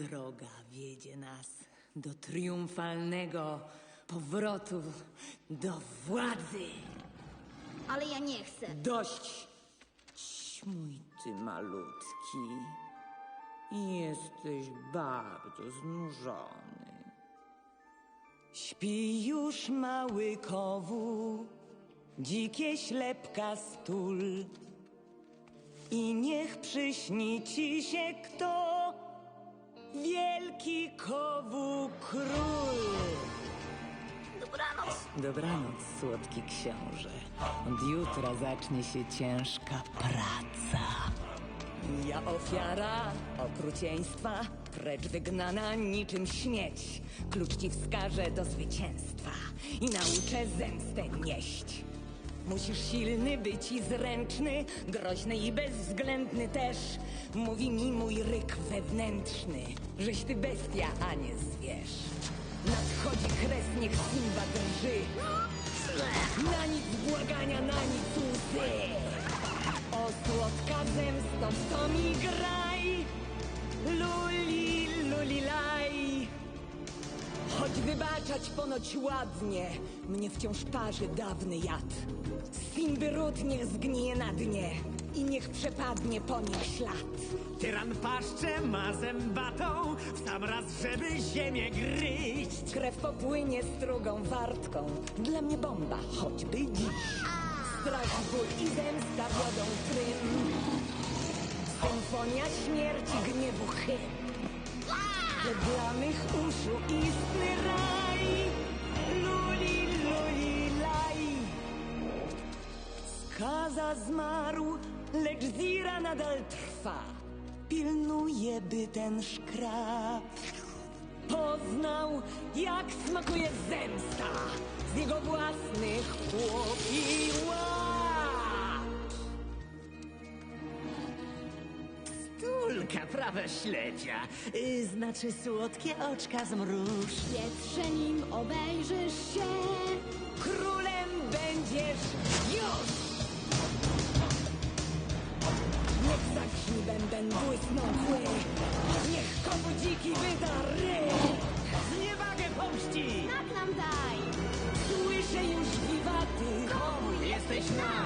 droga wiedzie nas do triumfalnego powrotu do władzy. Ale ja nie chcę. Dość! Ć, mój ty malutki. Jesteś bardzo znużony. Śpi już mały kowu, dzikie ślepka stul. I niech przyśni ci się kto, wielki kowu król. Dobranoc. Dobranoc, słodki książę. Od jutra zacznie się ciężka praca. Ja ofiara okrucieństwa, precz wygnana niczym śmieć. Klucz ci wskaże do zwycięstwa i nauczę zemstę nieść. Musisz silny być i zręczny, groźny i bezwzględny też. Mówi mi mój ryk wewnętrzny, żeś ty bestia, a nie zwierz. Nadchodzi kres, niech Simba drży. Na nic błagania, na nic łzy. O słodka zemsto, to mi graj. Luli, wybaczać ponoć ładnie, mnie wciąż parzy dawny jad. Simby ród niech zgnije na dnie i niech przepadnie po nim ślad. Tyran paszczę ma zębatą, w sam raz, żeby ziemię gryźć. Krew popłynie strugą wartką, dla mnie bomba, choćby dziś. Strach, ból i zemsta wiodą trym. Symfonia śmierci, gniewu hymn. Dla mych uszu istny Skaza zmarł, lecz Zira nadal trwa. Pilnuje, by ten szkrab poznał, jak smakuje zemsta z jego własnych chłopiła. Tulka prawa śledzia, y, znaczy słodkie oczka zmruż. Wietrze nim obejrzysz się. Bęben błysną kły, niech komu dziki wyda ry. Zniewagę pomści! Tak nam daj. Słyszę już wiwaty, Jesteś nasz!